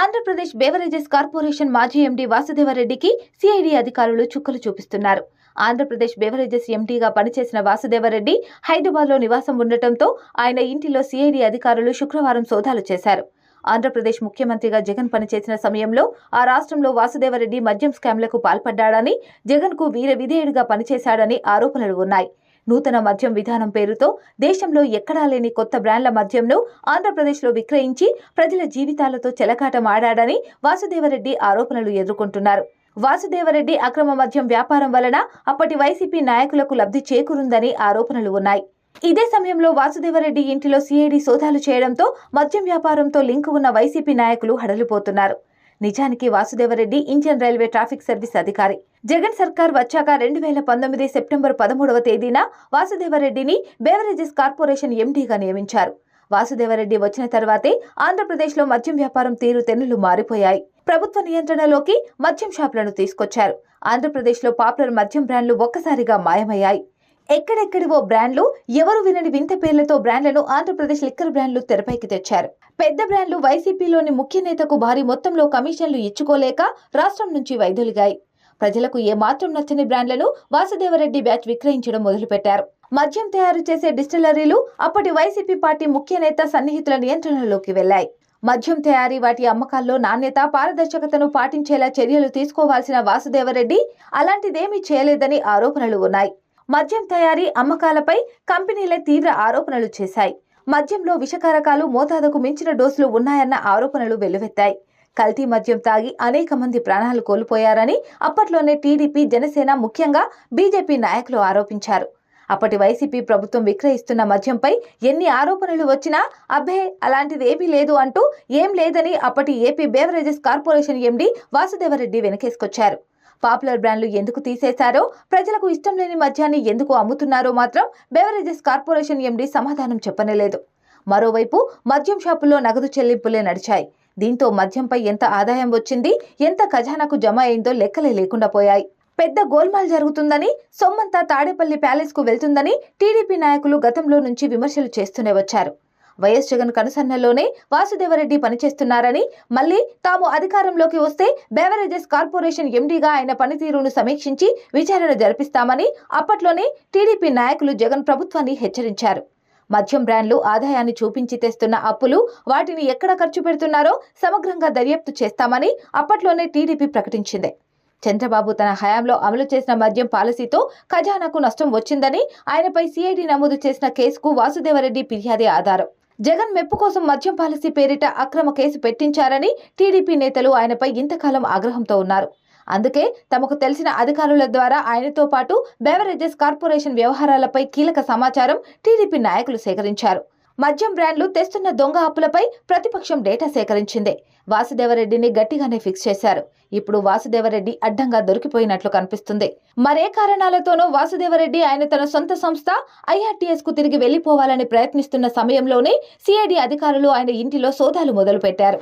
Andhra Pradesh beverages corporation మాజీ MD వాసుదేవరెడ్డికి CID అధికారులు చుక్కలు చూపిస్తున్నారు. ఆంధ్రప్రదేశ్ బేవరేజెస్ ఎండీగా పనిచేసిన వాసుదేవరెడ్డి హైదరాబాద్లో నివాసం ఉండటంతో ఆయన ఇంటిలో సిఐడి అధికారులు శుక్రవారం సోదాలు చేశారు. ఆంధ్రప్రదేశ్ ముఖ్యమంత్రిగా జగన్ పనిచేసిన సమయంలో ఆ రాష్ట్రంలో వాసుదేవరెడ్డి మద్యం స్కామ్లకు పాల్పడ్డాడని జగన్కు వీర విధేయుడిగా పనిచేశాడని ఆరోపణలు ఉన్నాయి. నూతన మద్యం విధానం పేరుతో దేశంలో ఎక్కడా లేని కొత్త బ్రాండ్ల మద్యంను ఆంధ్రప్రదేశ్లో విక్రయించి ప్రజల జీవితాలతో చెలకాటం ఆడాడని వాసుదేవరెడ్డి ఆరోపణలు ఎదుర్కొంటున్నారు. వాసుదేవరెడ్డి అక్రమ మద్యం వ్యాపారం వలన అప్పటి వైసీపీ నాయకులకు లబ్ధి చేకూరుందని ఆరోపణలు ఉన్నాయి. ఇదే సమయంలో వాసుదేవరెడ్డి ఇంటిలో సిఐడి సోదాలు చేయడంతో మద్యం వ్యాపారంతో లింక్ ఉన్న వైసీపీ నాయకులు హడలిపోతున్నారు. నిజానికి Vasudeva Reddy Indian railway traffic service అధికారి. జగన్ సర్కార్ వచ్చాక రెండు వేల పంతొమ్మిది సెప్టెంబర్ పదమూడవ తేదీన వాసుదేవరెడ్డిని బేవరేజెస్ కార్పొరేషన్ ఎండీగా నియమించారు. వాసుదేవరెడ్డి వచ్చిన తర్వాతే ఆంధ్రప్రదేశ్లో మద్యం వ్యాపారం తీరు తెన్నులు మారిపోయాయి. ప్రభుత్వ నియంత్రణలోకి మద్యం షాపులను తీసుకొచ్చారు. ఆంధ్రప్రదేశ్లో పాపులర్ మద్యం బ్రాండ్లు ఒక్కసారిగా మాయమయ్యాయి. ఎక్కడెక్కడివో బ్రాండ్లు ఎవరు వినని వింత పేర్లతో బ్రాండ్లను ఆంధ్రప్రదేశ్ లిక్కర్ బ్రాండ్లు తెరపైకి తెచ్చారు. పెద్ద బ్రాండ్లు వైసీపీలోని ముఖ్య నేతకు భారీ మొత్తంలో కమిషన్లు ఇచ్చుకోలేక రాష్ట్రం నుంచి వైదొలిగాయి. ప్రజలకు ఏమాత్రం నచ్చని బ్రాండ్లను వాసుదేవరెడ్డి బ్యాచ్ విక్రయించడం మొదలుపెట్టారు. మద్యం తయారు చేసే డిస్టిలరీలు అప్పటి వైసీపీ పార్టీ ముఖ్య నేత సన్నిహితుల నియంత్రణలోకి వెళ్ళాయి మద్యం తయారీ వాటి అమ్మకాల్లో నాణ్యత పారదర్శకతను పాటించేలా చర్యలు తీసుకోవాల్సిన వాసుదేవరెడ్డి అలాంటిదేమీ చేయలేదని ఆరోపణలు ఉన్నాయి. మద్యం తయారీ అమ్మకాలపై కంపెనీలే తీవ్ర ఆరోపణలు చేశాయి. మద్యంలో విషకారకాలు మోతాదుకు మించిన డోసులు ఉన్నాయన్న ఆరోపణలు వెల్లువెత్తాయి. కల్తీ మద్యం తాగి అనేక మంది ప్రాణాలు కోల్పోయారని అప్పట్లోనే టీడీపీ జనసేన ముఖ్యంగా బీజేపీ నాయకులు ఆరోపించారు. అప్పటి వైసీపీ ప్రభుత్వం విక్రయిస్తున్న మద్యంపై ఎన్ని ఆరోపణలు వచ్చినా అబ్బే అలాంటిది ఏమీ లేదు అంటూ ఏం లేదని అప్పటి AP beverages corporation MD Vasudeva Reddy వెనకేసుకొచ్చారు. Popular బ్రాండ్లు ఎందుకు తీసేశారో ప్రజలకు ఇష్టం లేని మద్యాన్ని ఎందుకు అమ్ముతున్నారో మాత్రం బెవరేజెస్ కార్పొరేషన్ ఎండీ సమాధానం చెప్పనేలేదు. మరోవైపు మద్యం షాపుల్లో నగదు చెల్లింపులే నడిచాయి. దీంతో మద్యంపై ఎంత ఆదాయం వచ్చింది ఎంత ఖజానాకు జమ అయిందో లెక్కలే లేకుండా పోయాయి. పెద్ద గోల్మాల్ జరుగుతుందని సొమ్మంతా తాడేపల్లి ప్యాలెస్కు వెళ్తుందని టీడీపీ నాయకులు గతంలో నుంచి విమర్శలు చేస్తూనే వచ్చారు. వైఎస్ జగన్ కనుసన్నలోనే వాసుదేవరెడ్డి పనిచేస్తున్నారని మళ్ళీ తాము అధికారంలోకి వస్తే బేవరేజెస్ కార్పొరేషన్ ఎండీగా ఆయన పనితీరును సమీక్షించి విచారణ జరిపిస్తామని అప్పట్లోనే టీడీపీ నాయకులు జగన్ ప్రభుత్వాన్ని హెచ్చరించారు. మద్యం బ్రాండ్లు ఆదాయాన్ని చూపించి తెస్తున్న అప్పులు వాటిని ఎక్కడ ఖర్చు పెడుతున్నారో సమగ్రంగా దర్యాప్తు చేస్తామని అప్పట్లోనే టీడీపీ ప్రకటించింది. చంద్రబాబు తన హయాంలో అమలు చేసిన మద్యం పాలసీతో ఖజానాకు నష్టం వచ్చిందని ఆయనపై సిఐడి నమోదు చేసిన కేసుకు వాసుదేవరెడ్డి ఫిర్యాదే ఆధారం. జగన్ మెప్పు కోసం మద్యం పాలసీ పేరిట అక్రమ కేసు పెట్టించారని టీడీపీ నేతలు ఆయనపై ఇంతకాలం ఆగ్రహంతో ఉన్నారు. అందుకే తమకు తెలిసిన అధికారుల ద్వారా ఆయనతో పాటు బెవరేజెస్ కార్పొరేషన్ వ్యవహారాలపై కీలక సమాచారం టీడీపీ నాయకులు సేకరించారు. మద్యం బ్రాండ్లు తెస్తున్న దొంగ అప్పులపై ప్రతిపక్షం డేటా సేకరించింది. వాసుదేవరెడ్డిని గట్టిగానే ఫిక్స్ చేశారు. ఇప్పుడు వాసుదేవరెడ్డి అడ్డంగా దొరికిపోయినట్లు కనిపిస్తుంది. మరే కారణాలతోనో వాసుదేవరెడ్డి ఆయన తన సొంత సంస్థ ఐఆర్టీఎస్కు తిరిగి వెళ్ళిపోవాలని ప్రయత్నిస్తున్న సమయంలోనే సిఐడి అధికారులు ఆయన ఇంటిలో సోదాలు మొదలుపెట్టారు.